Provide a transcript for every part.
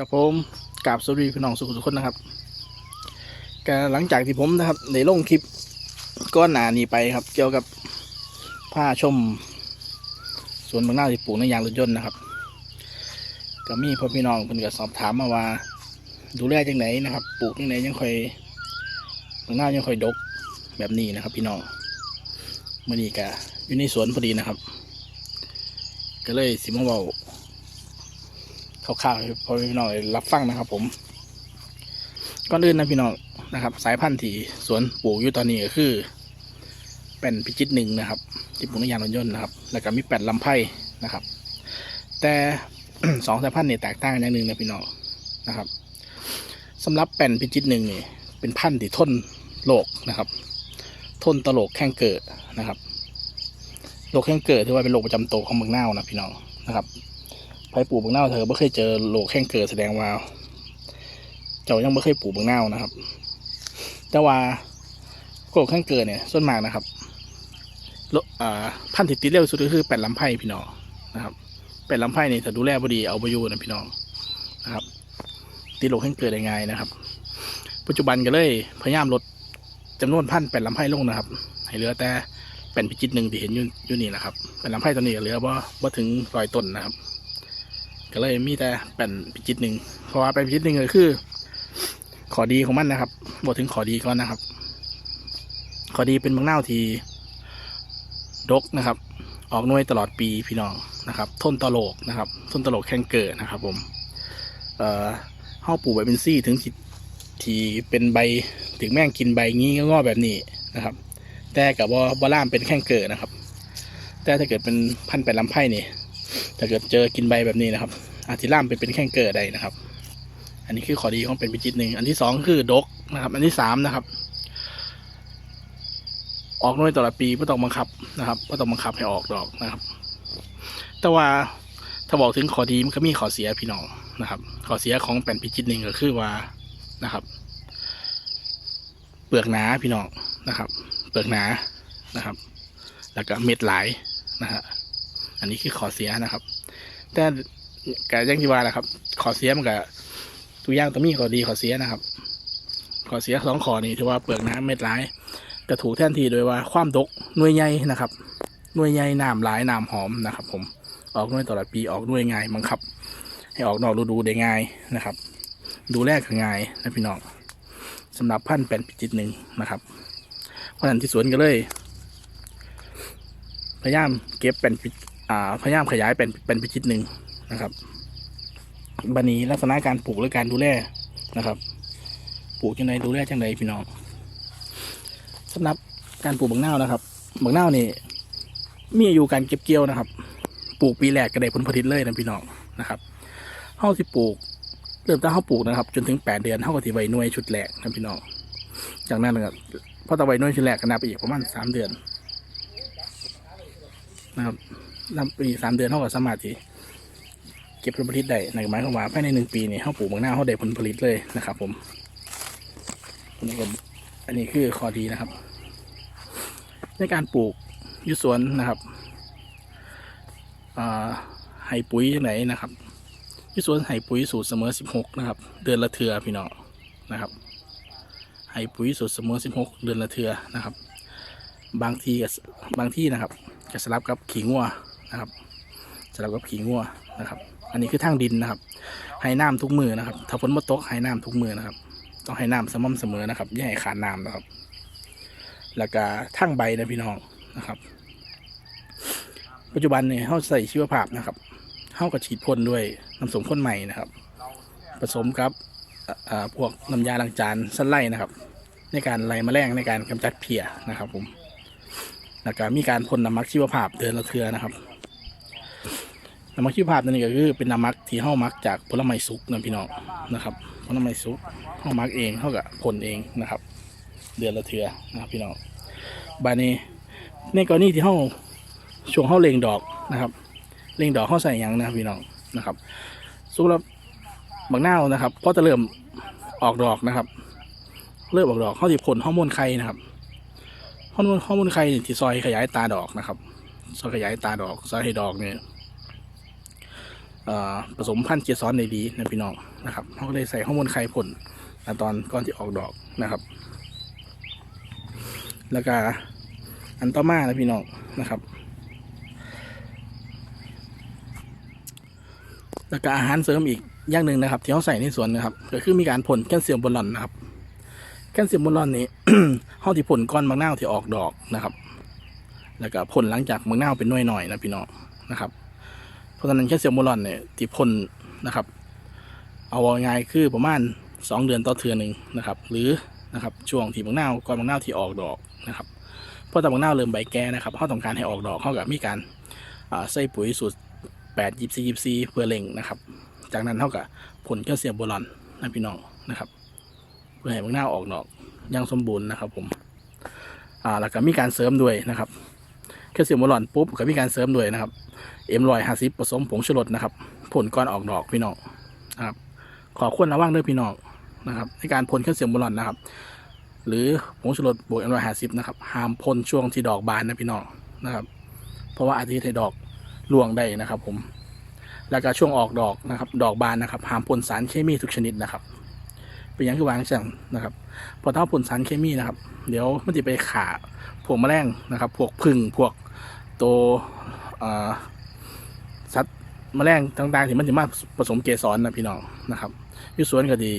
กับผมกราบสวัสดีพี่น้องสุขทุกคนนะครับก็หลังจากที่ผมนะครับได้ลงคลิปก้อนหนานี้ไปครับ เกี่ยวกับผ้าชมสวนบางนาที่ปลูกในยางรถยนต์นะครับ ก็มีพ่อพี่น้องเพิ่นก็สอบถามมาว่า ดูแลจังไหนนะครับ ปลูกจังไหนยังค่อยบางนายังค่อยดกแบบนี้นะครับ พี่น้องเมื่อนี้ก็อยู่ในสวนพอดีนะครับ ก็เลยสิมาเว้า ร่าวๆพอพี่น้องรับฟังนะครับ ผมก่อนอื่นนะพี่น้องนะครับ สายพันธุ์ที่สวนปลูกอยู่ตอนนี้ก็คือเป็นพิจิตรหนึ่งนะครับที่ปลูกในยางรถยนต์นะครับ แล้วก็มีแปดลำไผ่นะครับ แต่สองสายพันธุ์เนี่ยแตกต่างกันอย่างหนึ่งนะพี่น้องนะครับสำหรับแป่นพิจิตรหนึ่งนี่เป็นพันธุ์ที่ทนโรคนะครับ ทนต่อโรคแข้งเกิดนะครับโรคแข้งเกิดถือว่าเป็นโรคประจำตัวของเมืองน่าวนะพี่น้องนะครับ ไปปลูกบางนาวเธอไม่เคยเจอโลแข้งเกิดแสดงว่า เจ้ายังไม่เคยปลูกบางนาวนะครับ แต่ว่าโลแข้งเกิดเนี่ยส่วนมากนะครับโลอ่าพันธุ์ติดเร็วสุดก็คือแปดลำไผ่พี่น้องนะครับแปดลำไผ่เนี่ยถ้าดูแลบดีเอาไปอยู่นะพี่น้องนะครับ ติดโลแข้งเกิดได้ง่ายนะครับ ปัจจุบันก็เลยพยายามลดจำนวนพันธุ์แปดลำไผ่ลงนะครับ ให้เหลือแต่เป็นพิจิตรหนึ่งที่เห็นอยู่นี่นะครับแปดลำไผ่ตัวนี้เหลือว่าว่าถึงรอยต้นนะครับ ก็เลยมีแต่แป่นพิจิตหนึ่งเพราะว่าแป่นพิจิตหนึ่งก็คือ ขอดีของมันนะครับบอกถึงขอดีก่อนนะครับ ขอดีเป็นบางเน่าวที่ดกนะครับ ออกน่วยตลอดปีพี่น้องนะครับทนตโลกนะครับทนตโลกแข้งเกิดนะครับ ผม เอ่อห้าปลูกใบเป็นซี่ถึงที่ที่เป็นใบถึงแม่งกินใบงี้ก็งอแบบนี้นะครับ แต่กับว่าบล่ามเป็นแข้งเกิดนะครับ แต่ถ้าเกิดเป็นพันธุ์แปดลำไผ่นี่ ถ้าเกิดเจอกินใบแบบนี้นะครับอาทิล่ามเป็นเป็นแข้งเกิดได้นะครับ อันนี้คือข้อดีของเป็นพิจิตหนึ่งอันที่สองคือดกนะครับ อันที่สามนะครับ ออกน่วยตลอดปีไม่ต้องบังคับนะครับไม่ต้องบังคับให้ออกดอกนะครับ แต่ว่าถ้าบอกถึงข้อดีมันก็มีข้อเสียพี่น้องนะครับข้อเสียของแป่นพิจิตหนึ่งก็คือว่านะครับ เปลือกหนาพี่น้องนะครับ เปลือกหนานะครับ แล้วก็เม็ดหลายนะฮะ อันนี้คือขอเสียนะครับ แต่กอยังที่ว่าแหละครับ ขอเสียมันก็ตัวย่างต้องมีขอดีขอเสียนะครับ ขอเสียสองขอนี้ถือว่าเปลือกน้ำเม็ดหลายกระถูกแท่นทีโดยว่าความดกหน่วยใหญ่นะครับหน่วยใหญ่น้ำหลายน้ำหอมนะครับ ผมออกหน่วยตลอดปีออกหน่วยง่ายบังคับ ให้ออกนอกฤดูได้ง่ายนะครับ ดูแลก็ง่ายนะพี่น้องสำหรับพันธุ์แปนพิจิตหนึ่งนะครับเพราะนั้นที่สวนก็เลยพยายามเก็บเป็นพิ อ่าพยายามขยายเป็นเป็นพิจิตหนึ่งนะครับบันนี้ลักษณะการปลูกและการดูแลนะครับ ปลูกจังไดดูแลจังไดพี่น้องสำหรับการปลูกบางนาวนะครับบางนาวนี่มีอายุการเก็บเกี่ยวนะครับ ปลูกปีแรกก็ได้ผลผลิตเลยนะพี่น้องนะครับเฮาที่ปลูก เริ่มตั้งเฮาปลูกนะครับ จนถึงแปดเดือนเฮาก็ที่ใบหน่วยชุดแรกนะพี่น้องจากนั้นนะครับพอต่อใบหน่วยชุดแรกก็นับไปอีกประมาณสามเดือนนะครับ นับปีสามเดือนเท่ากับสมารถที่เก็บผลผลิตได้ในหมายความว่าภายในหนึ่งปีนี่เขาปลูกบางหน้าเขาได้ผลผลิตเลยนะครับ ผมอันนี้ก็อันนี้คือข้อดีนะครับ ในการปลูกยุสวนนะครับอ่าให้ปุ๋ยที่ไหนนะครับยุสวนให้ปุ๋ยสูตรเสมอสิบหกนะครับ เดือนละเทือพี่น้องนะครับให้ปุ๋ยสูตรเสมอสิบหกเดือนละเทือนะครับ บางทีกับบางที่นะครับจะสลับกับขี้งัว นะครับสลับกับขี้งัวนะครับ อันนี้คือทางดินนะครับให้น้ำทุกมือนะครับ ถ้าฝนมาตกให้น้ำทุกมือนะครับ ต้องให้น้ำสม่ำเสมอนะครับอย่าให้ขาดน้ำนะครับ แล้วก็ทั้งใบนะพี่น้องนะครับ ปัจจุบันเนี่ยเขาใส่ชีวภาพนะครับเขาก็ฉีดพ่นด้วยน้ำสมพ่นใหม่นะครับ ผสมกับพวกน้ำยาล้างจานสั้นไล่นะครับ ในการไล่แมลงในการกำจัดเพียนะครับ ผมแล้วก็มีการพ่นน้ำมักชีวภาพเดือนละเทือนะครับ น้ำมักชีวภาพนั่นก็คือเป็นน้ำมักที่เฮ้ามักจากผลไม้สุกนะพี่น้องนะครับผลไม้สุกเฮ้ามักเองเท่ากับพ่นเองนะครับ เดือนละเทือนะครับพี่น้องบานี้ในกรณีที่เฮ้าช่วงเฮ้าเล็งดอกนะครับเล็งดอกเฮ้าใส่ยังนะพี่น้องนะครับสำหรับบางหน้านะครับพอจะเริ่มออกดอกนะครับ เริ่มออกดอกเขาจะผลฮอร์โมนไข่นะครับฮอร์โมนฮอร์โมนไข่ที่ซอยขยายตาดอกนะครับซอยขยายตาดอกซอยให้ดอกเนี่ย ผสมพันธุ์เกสรในดีนะพี่น้องนะครับเขาก็เลยใส่ฮอร์โมนไข่ผลนะตอนก่อนที่ออกดอกนะครับ แล้วก็อันต่อมานะพี่น้องนะครับ แล้วก็อาหารเสริมอีกอย่างหนึ่งนะครับ ที่เขาใส่ในสวนนะครับ ก็คือมีการพ่นแคลเซียมโบรอนนะครับแคลเซียมโบรอนนี้เขาที่พ่นก้อนบางนาวที่ออกดอกนะครับ แล้วก็พ่นหลังจากบางนาวเป็นน่วยหน่อยนะพี่น้องนะครับ เพราะฉะนั้นแคลเซียมโบรอนเนี่ยที่พ่นนะครับ เอาง่ายคือประมาณ 2 เดือนต่อเทือหนึ่งนะครับ หรือนะครับช่วงที่บางนาวก้อนบางนาวที่ออกดอกนะครับเพราะแต่บางนาวเริ่มใบแก่นะครับเขาต้องการให้ออกดอกเขากับมีการใส่ปุ๋ยสูตร8 24 24เพื่อเร่งนะครับ จากนั้นเท่ากับผลแคลเซียมโบรอนนะพี่น้องนะครับ เพื่อให้บางนาวออกดอกอยังสมบูรณ์นะครับผมอ่าแล้วก็มีการเสริมด้วยนะครับ แคลเซียมโบรอนปุ๊บก็มีการเสริมด้วยนะครับเอ็มรอยห้าสิบผสมผงชูรสนะครับผลก่อนออกดอกพี่น้องนะครับ ขอควรระวังด้วยพี่น้องนะครับ ในการพ่นแคลเซียมโบรอนนะครับ หรือผงชูรสบวกเอ็มรอยห้าสิบนะครับห้ามพ่นช่วงที่ดอกบานนะพี่น้องนะครับ เพราะว่าอาจจะให้ดอกร่วงได้นะครับ ผม แล้วก็ช่วงออกดอกนะครับ ดอกบานนะครับห้ามพ่นสารเคมีทุกชนิดนะครับ เป็นอย่างที่วางเช่นนะครับพอถ้าพ่นสารเคมีนะครับ เดี๋ยวมันจะไปขาพวกแมลงนะครับพวกผึ้งพวกตัวสัตว์แมลงต่างๆที่มันจะมาผสมเกสรนะพี่น้องนะครับอยู่สวนก็ดี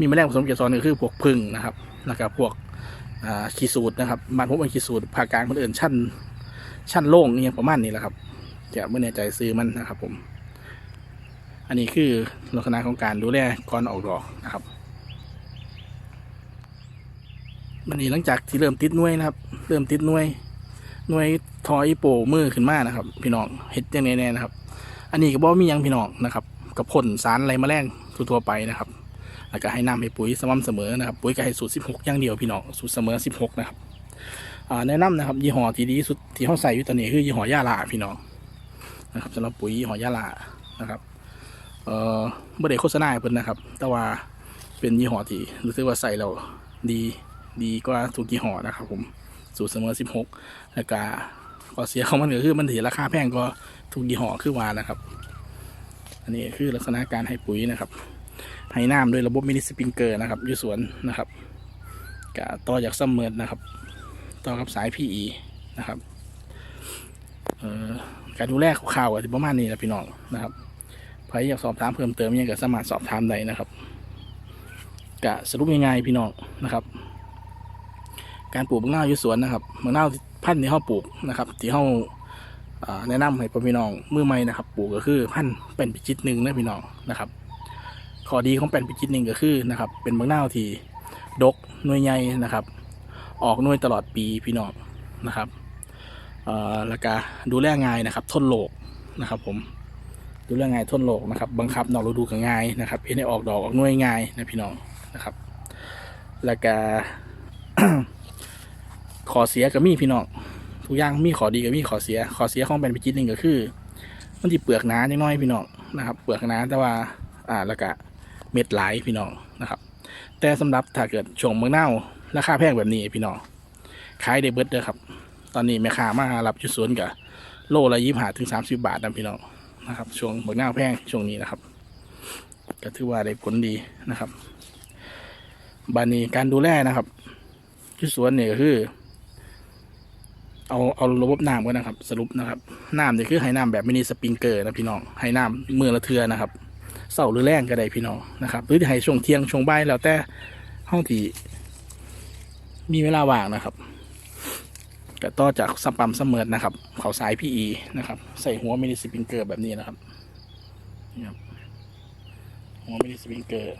มีแมลงผสมเกสรก็คือพวกผึ้งนะครับแล้วก็พวกขีสูตรนะครับบ้านผมเป็นขีสูตรภาคกลางคนอื่นชั้นชั้นโล่งอหย่างประมาณนี้แหละครับจะไม่แน่ใจซื้อมันนะครับผม อันนี้คือลักษณะของการดูแลก่อนออกดอกนะครับ มันนี้หลังจากที่เริ่มติดน่วยนะครับ เริ่มติดน่วยน่วยทอยโปมือขึ้นมานะครับ พี่น้องเฮ็ดยังไงแน่นะครับ อันนี้ก็บอกมียังพี่น้องนะครับกับพ่นสารอะไรแมลงทั่วไปนะครับแล้วก็ให้น้ำให้ปุ๋ยสม่ำเสมอนะครับ ปุ๋ยก็ให้สูตร 16 อย่างเดียวพี่น้องสูตรเสมอ 16 นะครับแนะนำนะครับ ยี่ห้อที่ดีสุดที่เขาใส่อยู่ตอนนี้คือยี่ห้อยาลาพี่น้องนะครับสำหรับปุ๋ยยี่ห้อยาลานะครับเอ่อไม่ได้โฆษณาเพิ่นนะครับ แต่ว่าเป็นยี่ห้อที่รู้สึกว่าใส่แล้วดี ดีกว่าทุกยี่ห้อนะครับผมสูตรเสมอ16แล้วก็ข้อเสียของมันก็คือมันถือราคาแพงกว่าทุกยี่ห้อคือวานะครับ อันนี้คือลักษณะการให้ปุ๋ยนะครับให้น้ำด้วยระบบมินิสปริงเกอร์นะครับอยู่สวนนะครับกต่อจากซัมเมอร์นะครับ ต่อกับสาย PE นะครับการดูแลข่าวๆก็จะประมาณนี้นะพี่น้องนะครับใครอยากสอบถามเพิ่มเติมยังก็สามารถสอบถามได้นะครับกะสรุปง่ายๆพี่น้องนะครับ การปลูกมะนาวอยู่สวนนะครับมะนาวพันธุ์ที่เขาปลูกนะครับ ที่เขาอ่าแนะนำให้พี่น้องมือใหม่นะครับ ปลูกก็คือพันธุ์เป็นปิจิตหนึ่งนะพี่น้องนะครับข้อดีของเป็นปิจิตหนึ่งก็คือนะครับ เป็นมะนาวที่ดกหน่วยใหญ่นะครับ ออกหน่วยตลอดปีพี่น้องนะครับเอ่อแล้วก็ดูแลง่ายนะครับ ทนโรคนะครับ ผมดูเรื่องง่ายทนโลกนะครับ บังคับนอกฤดูก็ง่ายนะครับเห็นให้ออกดอกออกหน่วยง่ายนะพี่น้องนะครับแล้วก็ ขอเสียก็มีพี่น้องทุกอย่างมีขอดีก็มีขอเสียขอเสียของแบนพิจิตรหนึ่งก็คือ มันที่เปลือกหนาจังน้อยพี่น้องนะครับ เปลือกหนาแต่ว่าอ่าแล้วก็เม็ดหลายพี่น้องนะครับ แต่สำหรับถ้าเกิดช่วงเมืองเน่าราคาแพงแบบนี้พี่น้องขายได้เบิดเด้อครับ ตอนนี้แม่ค้ามารับจุดสวนกับโลละยี่ห้าถึงสามสิบบาทนะพี่น้องนะครับ ช่วงบักหน้าวแพงช่วงนี้นะครับ ก็ถือว่าได้ผลดีนะครับบานนี้การดูแลนะครับที่สวนเนี่ยก็คือ เอาเอาระบบน้ำกันนะครับ สรุปนะครับน้ำเนี่ยคือให้น้ำแบบมินิสปริงเกอร์นะพี่น้องให้น้ำมือละเทือนะครับเสาหรือแรงก็ได้พี่น้องนะครับ หรือจะให้ช่วงเที่ยงช่วงบ่ายแล้วแต่ห้องที่มีเวลาว่างนะครับก็ต่อจากสปัมเสมอนะครับ เขาสายพีอีนะครับ ใส่หัวมินิสปริงเกอร์แบบนี้นะครับนี่ครับหัวมินิสปริงเกอร์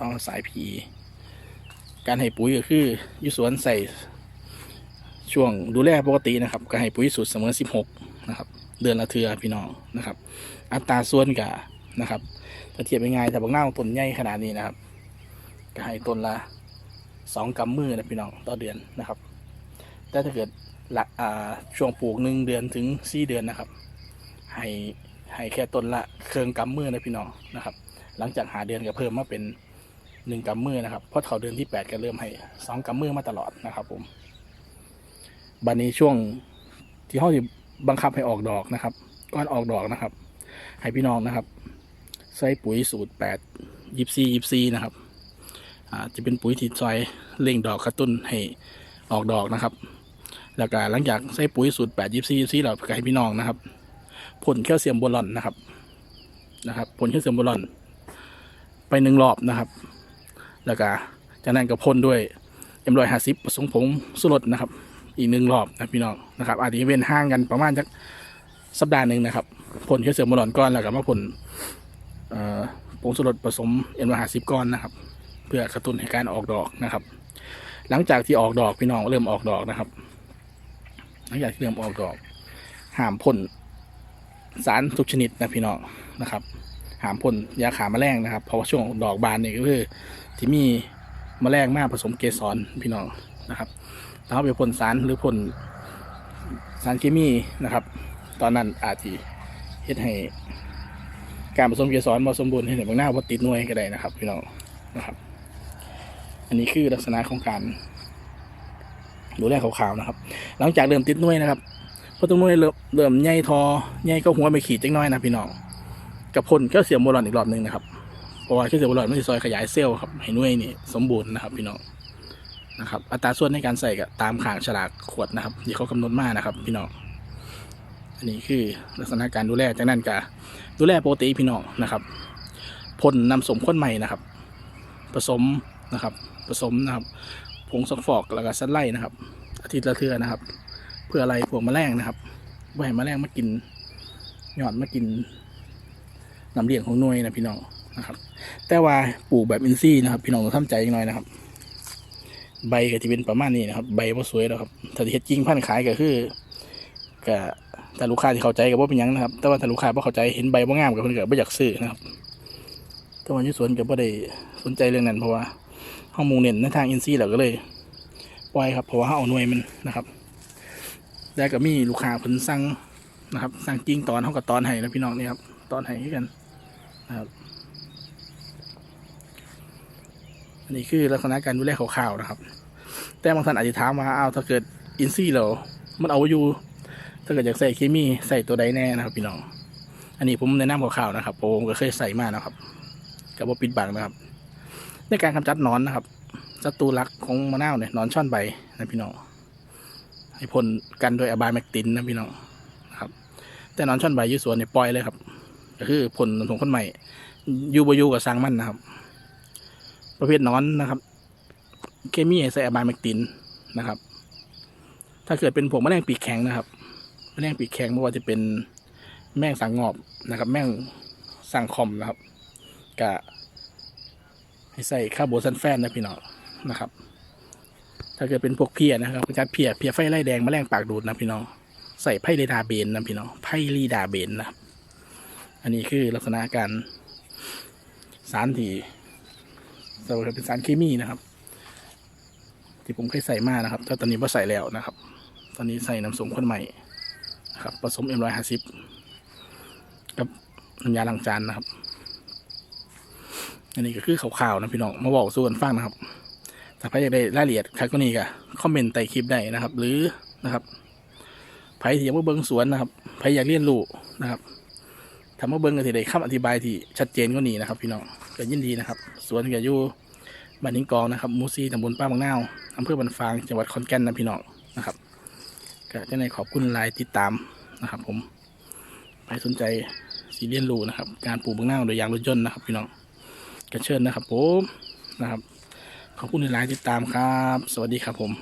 ต่อสายพี การให้ปุ๋ยก็คืออยุสวนใส่ช่วงดูแลปกตินะครับก็ให้ปุ๋ยสูตรเสมอ 16 นะครับ เดือนละเทือพี่น้องนะครับ อัตราส่วนกับนะครับถ้าเทียบง่ายๆถ้าบางหน้าต้นใหญ่ขนาดนี้นะครับก็ให้ต้นละสองกำมือนะพี่น้องต่อเดือนนะครับ แต่ถ้าเกิดหลักอ่าช่วงปลูกหนึ่งเดือนถึงสี่เดือนนะครับ ให้ให้แค่ต้นละเครื่องกำมือนะพี่น้องนะครับ หลังจากหาเดือนก็เพิ่มมาเป็น หนึ่งกำมือนะครับเพราะเขาเดือนที่แปดก็เริ่มให้สองกำมือมาตลอดนะครับ ผมบัดนี้ช่วงที่เขาบังคับให้ออกดอกนะครับก่อนออกดอกนะครับ ให้พี่น้องนะครับ ใส่ปุ๋ยสูตรแปดยิบซียิบซีนะครับจะเป็นปุ๋ยที่ซอยเร่งดอกกระตุ้นให้ออกดอกนะครับ แล้วก็หลังจากใส่ปุ๋ยสูตรแปดยิบซียิบซีเราก็ให้พี่น้องนะครับพ่นแคลเซียมโบรอนนะครับนะครับพ่นแคลเซียมโบรอนไปหนึ่งรอบนะครับ แล้วก็จากนั้นก็พ่นด้วยเอ็มรอยห้าสิบผสมผงสุรสนะครับ อีกหนึ่งรอบนะพี่น้องนะครับอาจจะเว้นห่างกันประมาณสักสัปดาห์หนึ่งนะครับพ่นแคลเซียมโบรอนก้อนแล้วก็มาพ่นเอ่อผงชูรสผสมเอ็นวาหาสิบก้อนนะครับ เพื่อกระตุ้นให้การออกดอกนะครับ หลังจากที่ออกดอกพี่น้องเริ่มออกดอกนะครับ หลังจากที่เริ่มออกดอกห้ามพ่นสารทุกชนิดนะพี่น้องนะครับ หามพ่นยาขาแมลงนะครับ เพราะว่าช่วงดอกบานเนี่ยก็คือที่มีแมลงมากผสมเกสรพี่น้องนะครับถ้าเอาไปพ่นสารหรือพ่นสารเคมีนะครับ ตอนนั้นอาจจะเฮ็ดให้การผสมเกสรบ่สมบูรณ์ให้เห็นบางหน้าว่าติดหน่วยก็ได้นะครับพี่น้องนะครับ อันนี้คือลักษณะของการดูแลขาวๆนะครับ หลังจากเริ่มติดหน่วยนะครับพอตัวหน่วยเริ่มใหญ่ทอใหญ่ก็หัวไม่ขีดจังน้อยนะพี่น้อง กับพ่นก็เสียมโบรอนอีกรอบหนึ่งนะครับเพราะว่าแค่เสียมโบรอนมันจะซอยขยายเซลล์ครับให้หน่ยนี่สมบูรณ์นะครับพี่น้องนะครับอัตราส่วนในการใส่ก็ตามขางฉลากขวดนะครับที่เขากำหนดมานะครับ พี่น้องอันนี้คือลักษณะการดูแลจากนั้นก็ดูแลปกติพี่น้องนะครับพ่นนำสมข้นใหม่นะครับ ผสมนะครับ ผสมนะครับผงซักฟอกแล้วก็ซัดไล่นะครับ อาทิตย์ละเทือนะครับ เพื่ออะไรพวกแมลงนะครับไม่ให้แมลงมากินหยอดมากิน น้ำเลี้ยงของหน่วยนะพี่น้องนะครับ แต่ว่าปลูกแบบอินทรีย์นะครับ พี่น้องต้องทำใจอีกหน่อยนะครับ ใบก็จะเป็นประมาณนี้นะครับใบว่าสวยแล้วครับถ้าเฮ็ดจริงพันขายก็คือก็แต่ลูกค้าที่เข้าใจก็บ่เป็นยังนะครับ แต่ว่าถ้าลูกค้าบ่เข้าใจเห็นใบบ่งามกับเพิ่นก็บ่อยากซื้อนะครับแต่ว่าอยู่สวนก็บ่ได้สนใจเรื่องนั้นเพราะว่าเฮามุ่งเน้นในทางอินซีย์แล้วก็เลยปล่อยครับเพราะว่าเฮาเอาหน่วยมันนะครับแล้วก็มีลูกค้าเพิ่นสั่งนะครับสั่งกิ่งตอนเฮาก็ตอนให้นะพี่น้องนี่ครับตอนให้กัน นะครับอันนี้คือลักษณะการดูแลขาวๆนะครับ แต่บางท่านอาจจะถามว่าอ้าวถ้าเกิดอินซีย์แล้วมันเอาอยู่ ถ้าเกิดอยากใส่เคมีใส่ตัวใดแน่นะครับ พี่น้อง อันนี้ผมแนะนำข่าวๆนะครับผมก็เคยใส่มานะครับกับว่าปิดบังนะครับ ในการกำจัดนอนนะครับศัตรูหลักของมะนาวเนี่ยนอนช่อนใบนะพี่น้องให้พ่นกันโดยอะบายแมกตินนะพี่น้องนะครับ แต่นอนช่อนใบอยูสวนเนี่ยปล่อยเลยครับ ก็คือพ่นผงคนใหม่อยูบอยูกับสร้างมันนะครับ ประเภทนอนนะครับ เคมีใส่อะบาแมกตินนะครับ ถ้าเกิดเป็นผงแมลงปีกแข็งนะครับแมลงปีกแข็งไม่ว่าจะเป็นแมงสังงอบนะครับ แมงสังคอมนะครับกะให้ใส่คาร์โบซันแฟนนะพี่น้องนะครับ ถ้าเกิดเป็นพวกเพียนะครับกระจัดเพียเพียไฟไล่แดงแมลงปากดูดนะพี่น้องใส่ไพ่เรดาเบนนะพี่น้องไพ่รีดาเบนนะครับ อันนี้คือลักษณะการสารที่เราเป็นสารเคมีนะครับ ที่ผมเคยใส่มานะครับแต่ตอนนี้ไม่ใส่แล้วนะครับ ตอนนี้ใส่น้ำส้มข้นใหม่นะครับผสมเอ็มร้อยห้าสิบกับน้ำยาล้างจานนะครับ อันนี้ก็คือข่าวๆนะพี่น้องมาบอกส่วนฟังนะครับถ้าใครอยากได้รายละเอียดใครก็นี่ก็คอมเมนต์ใต้คลิปได้นะครับ หรือนะครับใครที่อยากมาเบิ้งสวนนะครับใครอยากเรียนรู้นะครับ ทำมาเบิ้งก็ที่ได้คำอธิบายที่ชัดเจนก็นี่นะครับ พี่น้องก็ยินดีนะครับ สวนก็อยู่บ้านนิงกองนะครับมูซีตำบลป้าบางนาวอำเภอบันฟางจังหวัดขอนแก่นนะพี่น้องนะครับก็จะในขอบคุณหลายติดตามนะครับ ผมใครสนใจสีเรียนรู้นะครับ การปลูกบางนาวโดยยางรถยนต์นะครับ พี่น้องก็เชิญนะครับผมนะครับขอบคุณหลายติดตามครับ สวัสดีครับผม